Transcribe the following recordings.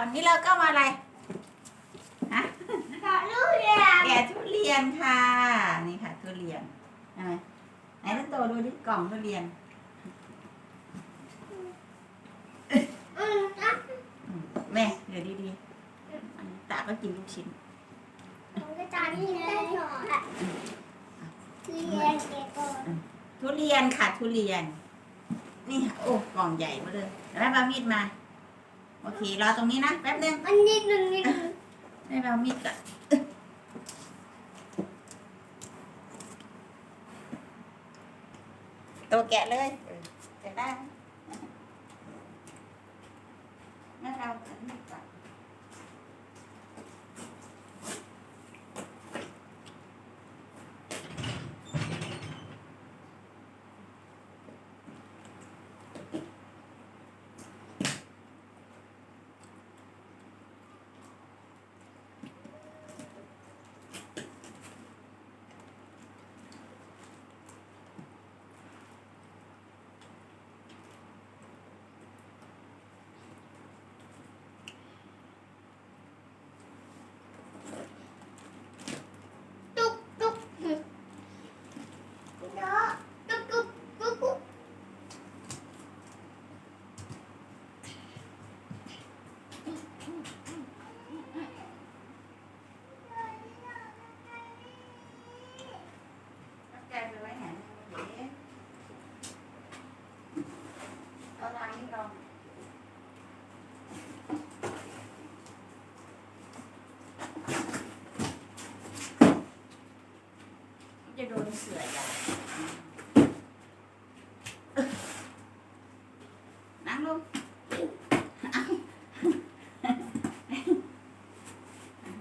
วันนี้เราก็มาอะไรฮะขอลูกเรียนแกะทุเรียนค่ะ นี่ค่ะทุเรียนใช่ไหมไหนต้นโตดูดิกล่องทุเรียนอืมอะอืมแม่เดี๋ยวดีๆอันนี้ตาก็กินลูกชิ้นผมก็จานนี้ได้หรอเรียนเก็บก่อนทุเรียนค่ะทุเรียน นี่ค่ะโอ้กล่องใหญ่มาเลยเดี๋ยวแม่เอามีดมา โอเครอตรงนี้นะแป๊บนึงอันนิดหนึ่งนิดหนึ่งแม่เอามีดก่อนตัวแกะเลยเออแกะได้ไหมแม่เอาอันนี้ก่อน ตุ๊กตุ๊กเนาะตุ๊กตุ๊กตุ๊กตุ๊ก เอาแกะไปไว้ไหนเดี๋ยวเอาทางนี้ลอง จะโดนเสือใหญ่นั่งลง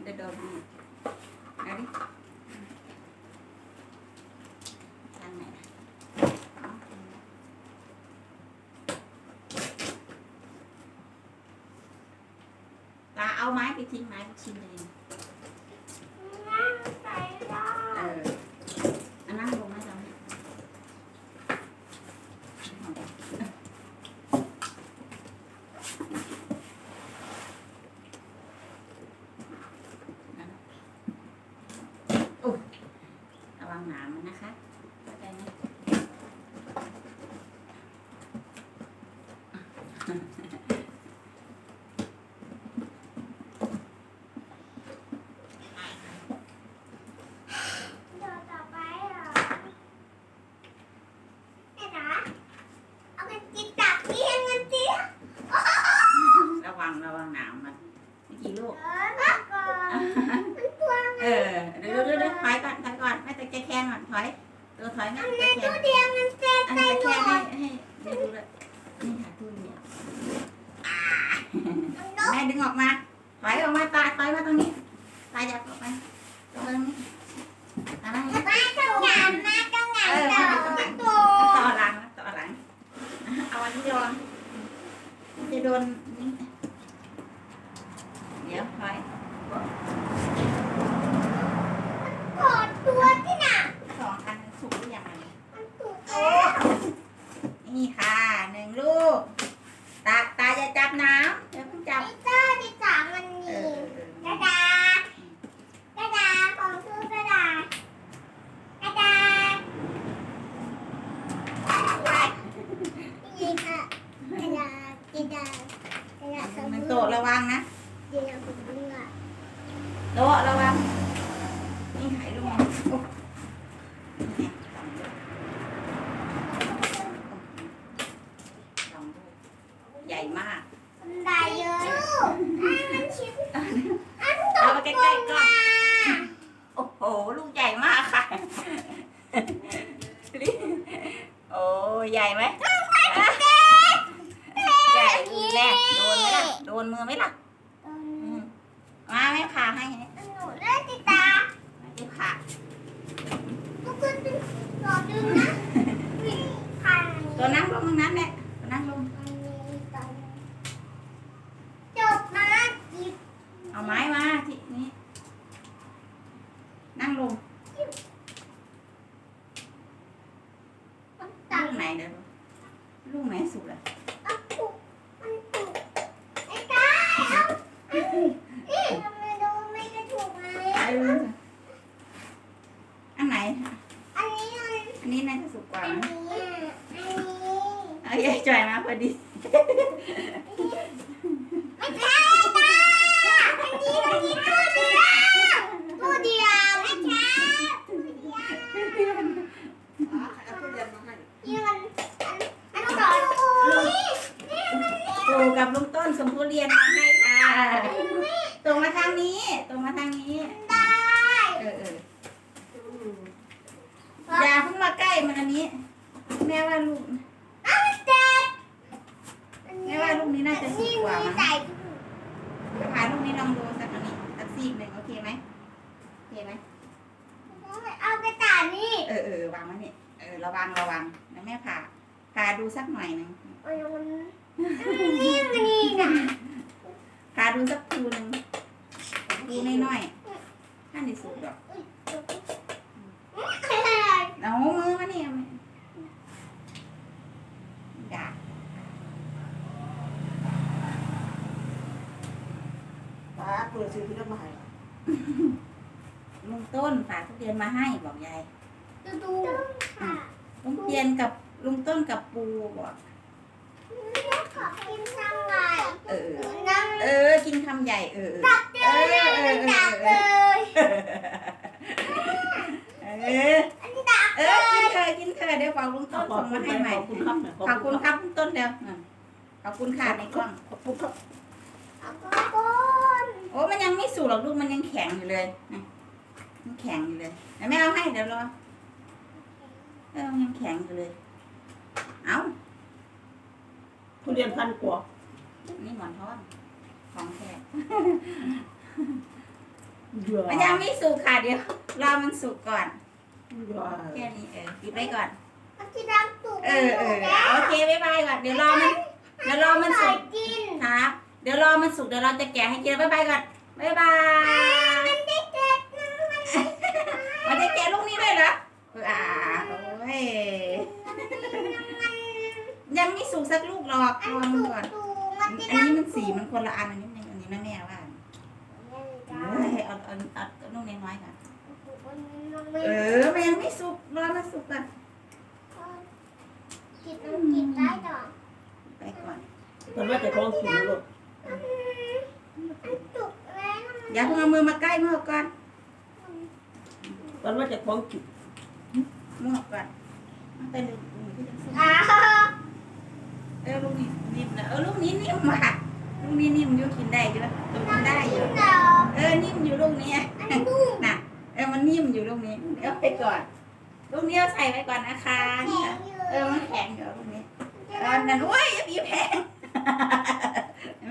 เดี๋ยวโดนมีดเอาดิทางไหนนะตาเอาไม้ไปทิ้งไม้ไปชิ้นเลย นั่งใส่ได้ เอออันนั่งลงนะจ๊ะโอ้ยระวังหนามมันนะคะเข้าใจไหม เดี๋ยวต่อไปเห รอแม่จ๋าเอากันจิตตักเรียนกันสิระวังระวังหนามมันเมื่อกี้ลูกเออมาก่อนมันกลัวเออเดี๋ยวเดี๋ยวเดี๋ยวถอยก่อนถอยก่อนแม่ตะแกแข้งก่อนถอยตัวถอยแม่อันตะนี้แคตู้งเดียวมันเซ็ตอันได้นี้หตะมแคงดให้ให้ดูเลยนี่ค่ะทุเรียน มันนก แม่ดึง ออกมาถอยออกมาตาถอยมาตรงนี้ตาอยากออกไปตรงนี้อะไรมาต้องงานมาต้องงานเออต่อมาต้องงานตัวต่อหลังต่อหลังเอาอันนี้โดนจะโดนนี่เดี๋ยวถอย กอดตัวที่น่ะ สองอันสุกหรือยังอันนี้ มันถูกแล้ว นี่ค่ะหนึ่งลูก ตาตาจะจับน้ำเดี๋ยวเพิ่งจับ ดิเตอร์ดิจ๋ามัน เอ มี อก ระดาษกระดาษของคือกระดาษกระดาษนี่ค่ะกระดาษกระดาษ กระดาษสมันมุโตะระวังนะเดี๋ยวผมเลือกโตะระวัง นี่หายลูกมาโอ้นี่ไงสองลูกสองลูกใหญ่มากมันได้เยอะลูกอะมันชิ้นอันตเอากไปใกล้ๆก่อนโอ้โห ลูกใหญ่มากค่ะ โอ้ ใหญ่ไหมใหญ่แน่โดนไหมล่ะ โด นมือไหมล่ะอืมมาแม่ผ่าให้หนูเล่นติตาไม่ได้ผ่าทุกคนรอดึงนะวิ่งผ่านตัวนั่งลงตรงนั้นแหละตัวนั่งลงจบนะหยิบเอาไม้มาที่นี่นั่งลงมันตัดลูกไหนเดี๋ยวดูลูกไหนสุกอะ อดีตไม่ใช่นะอันนี้อันนี้ตัวเดียวตัวเดียวไม่ใช่ตัวเดียวนี่มันอันอันสอนนี่นี่มัน ปู่กับลุงต้นสมบูรเรียนมาให้ค่ะ ตรงมาทางนี้ตรง นี่เออเออวางไว้นี่เออระวังระวังแล้วแม่ผ่าผ่าดูสักหน่อยหนึ่งมันมันนี่มันนี่นะผ่าดูสักภูหนึ่งภูน้อยๆท่านที่สุดดอกเอามือมาเนี่ยเอามาอย่าป้าเปิดซื้อที่น้ำมันลุง ต้นฝากทุเรียนมาให้บอกยายดูดูค่ะลุงเตียนกับลุงต้นกับปูบอกขอกินน้ำไงเออ น้เออ กินคำใหญ่เออำตักเลยมันตักเลยเอออันนี้ตักเออกินเธอะกินเธอะเดี๋ยวบอกลุงต้นส่งมาให้ใหม่ขอบคุณครับขอบคุณครับลุงต้นเดี๋ยวอะขอบคุณค่ะในกล้องขอบคุณครับเอาก้อนโอ้มันยังไม่สุกหรอกลูกมันยังแข็งอยู่เลย นะมันแข็งอยู่เลยแต่ไม่เอาให้เดี๋ยวรอเออมันยังแข็งอยู่เลย เอาทุเรียนพันกว่านี่หมอนทองของแท้เยอะมันยังไม่สุกค่ะเดี๋ยว รอมันสุกก่อนเยอะแค่นี้เออปิดไว้ก่อนมันจะดังตุกเออเออโอเคบ๊ายบายก่อนเดี๋ยวรอมันเดี๋ยวรอมันใส่สุกกินครับเดี๋ยวรอมันสุกเดี๋ยวเราจะแกะให้กินบ๊ายบายก่อนบ๊ายบาย งสุกสักลูกหรอกอัรอมันตุกก่อนตุกอัมันนี้มันสีมันคนละอันอันนี้อันนี้นะแม่ว่าเอ้เอาเอาเอาเอาลูกน้อยๆก่อนเออมันยังไม่สุกรอมันสุกก่อนกินน้ำกินได้ดอกไปก่อนตอนแรกจะคล้องกินลูกมันตุกอย่าเพิ่งเอามือมาใกล้มือก่อนตอนแรกจะคล้องกินมือก่อนมันเป็นลูมือที่จะสุก อ้าวเออลูกนี้นิ่มนะเออลูกนี้นิ่มว่ะลูกนี้นิ่มอยู่กินได้อยู่แล้วกินได้อยู่ดอกเออนิ่มอยู่ลูกนี้อันนุ่มน่ะเออมันนิ่มอยู่ลูกนี้เดี๋ยวไปก่อนลูกนี้เอาใส่ไว้ก่อนนะคะแข็งอยู่เออมันแข็งอยู่ลูกนี้เออนั่นโอ้ยอย่าบีบแพง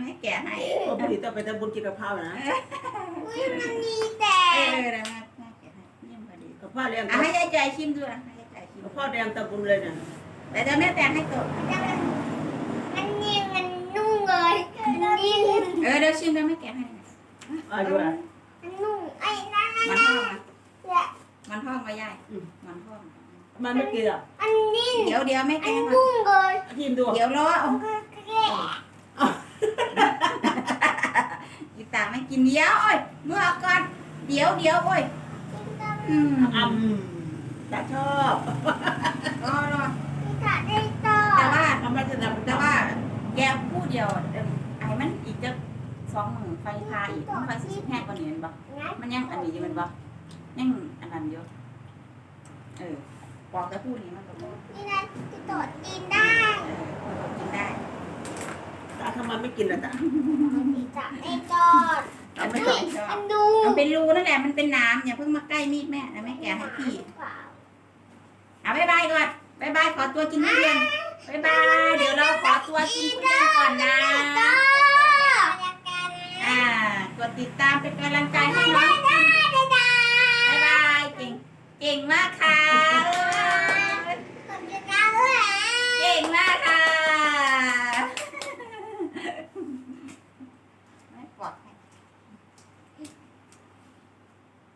ไม่แกะให้พอพอดีต้องไปทำบุญกินกับข้าวนะอุ้ยมันมีแต่เออนะแม่แม่แกะให้นิ่มพอดีกับข้าวแดงอะให้ยายใจชิมด้วยให้ยายใจชิมกับข้าวแดงตะบุญเลยนะแต่เดี๋ยวแม่แต่งให้ตัว มันนิ่มมันนุ่มเลย นิ่มเออเดี๋ยวชิมแล้วแม่แกะให้อายุอะมันนุ่มไอ้นั่นมันห้องอะแหละมันห้องมายายมันห้องมันไม่กินอะมันนิ่มเดี๋ยวเดี๋ยวแม่มัแกะนให้ก่อนนุ่มเลยทีมดูเดี๋ยวรอเอาแก่อีตาไม่กินเดี๋ยวโอ้ยเมื่อเอาก่อนเดี๋ยวเดี๋ยวโอ้ยอืมอ่ำจะชอบรอรอมีขาได้ต่อแต่ว่า ทำไมจะทำแต่ว่าแกพูดเดียวเอิ่มไอ้มันอีกจะสองหมื่น ไฟพาอีกมันไฟสิบแห้งกว่านี้แมันบ่งั้นมันยังอันนี้อยู่แมันบ่ยังอันนั้นอยู่เออบอกแต่พูดนี้มันก็บอกนี่นะจะตอดกินได้เออมันก็กินได้ตาทำไมไม่กินล่ะตามีขาได้ตอดแต่ไม่ชอบชอบมันดูมันเป็นรูนั่นแหละมันเป็นน้ำอย่าเพิ่งมาใกล้มีดแม่นะแม่แกะให้พี่เอาบายบายก่อนบายบายขอตัวกินทุเรียนบายบายเดี๋ยวเราขอตัวกินทุเรียนก่อนนะ อ่ากดติดตามเป็นกำลังใจให้น้องได้ได้ได้บายบายเก่งเก่งมากค่ะเออ